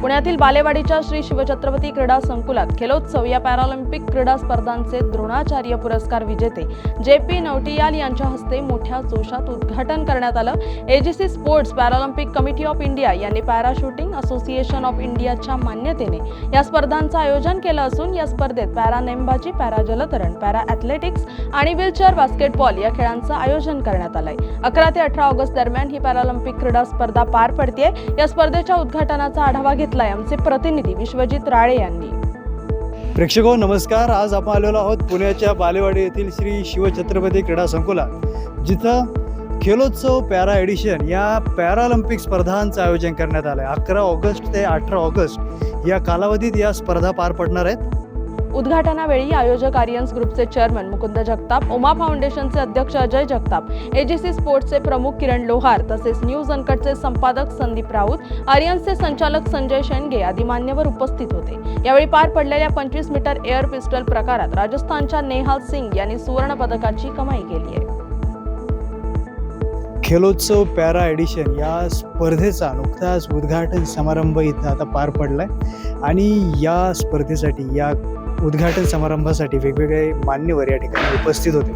पुण्यातील बालेवाडीच्या श्री शिवछत्रपती क्रीडा संकुलात खेलोत्सव या पॅरालिम्पिक क्रीडा स्पर्धांचे द्रोणाचार्य पुरस्कार विजेते जे पी नवटियाल यांच्या हस्ते मोठ्या जोशात उद्घाटन करण्यात आलं. AGC sports Paralympic committee of India यांनी पॅराशूटिंग असोसिएशन ऑफ इंडियाच्या मान्यतेने या स्पर्धांचं आयोजन केलं असून या स्पर्धेत पॅरा नेमबाजी पॅरा जलतरण पॅरा ॲथलेटिक्स आणि व्हीलचेअर बास्केटबॉल या खेळांचं आयोजन करण्यात आलंय. अकरा ते अठरा ऑगस्ट दरम्यान ही पॅरालिम्पिक क्रीडा स्पर्धा पार पडते या स्पर्धेच्या उद्घाटनाचा आढावा घेत घेतलाय आमचे प्रतिनिधी विश्वजित राळे यांनी. प्रेक्षक हो नमस्कार. आज आपण आलेलो आहोत पुण्याच्या बालेवाडी येथील श्री शिवछत्रपती क्रीडा संकुलात जिथं खेलोत्सव पॅरा एडिशन या पॅरालिम्पिक स्पर्धांचं आयोजन करण्यात आलं आहे अकरा ऑगस्ट ते अठरा ऑगस्ट या कालावधीत या स्पर्धा पार पडणार आहेत. उद्घाटनावेळी आयोजक आर्यन्स ग्रुपचे चेअरमन मुकुंद जगताप उमा फाउंडेशनचे अध्यक्ष अजय जगताप एजीसी स्पोर्ट्सचे प्रमुख किरण लोहार तसेच न्यूज अनकटचे संपादक संदीप राऊत आर्यन्सचे संचालक संजय शेंडगे आदी मान्यवर उपस्थित होते. यावेळी पार पडलेल्या पंचवीस मीटर एअर पिस्टल प्रकारात राजस्थानच्या नेहाल सिंग यांनी सुवर्ण पदकाची कमाई केली आहे. खेलोत्सव पॅरा एडिशन या स्पर्धेचा नुकताच उद्घाटन समारंभ इथं आता पार पडला आहे आणि या स्पर्धेसाठी या उद्घाटन समारंभासाठी वेगवेगळे मान्यवर या ठिकाणी उपस्थित होते.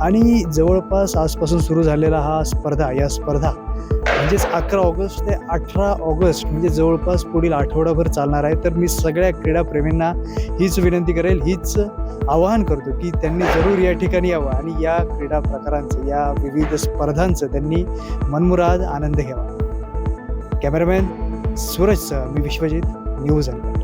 आणि जवळपास आजपासून सुरू झालेला हा स्पर्धा या स्पर्धा म्हणजेच अकरा ऑगस्ट ते अठरा ऑगस्ट म्हणजे जवळपास पुढील आठवडाभर चालणार आहे. तर मी सगळ्या क्रीडाप्रेमींना हीच विनंती करेल हीच आवाहन करतो की त्यांनी जरूर या ठिकाणी यावं आणि या क्रीडा प्रकारांचं या विविध स्पर्धांचं त्यांनी मनमुराद आनंद घ्यावा. कॅमेरामॅन सूरजसह मी विश्वजित न्यूज अँकर.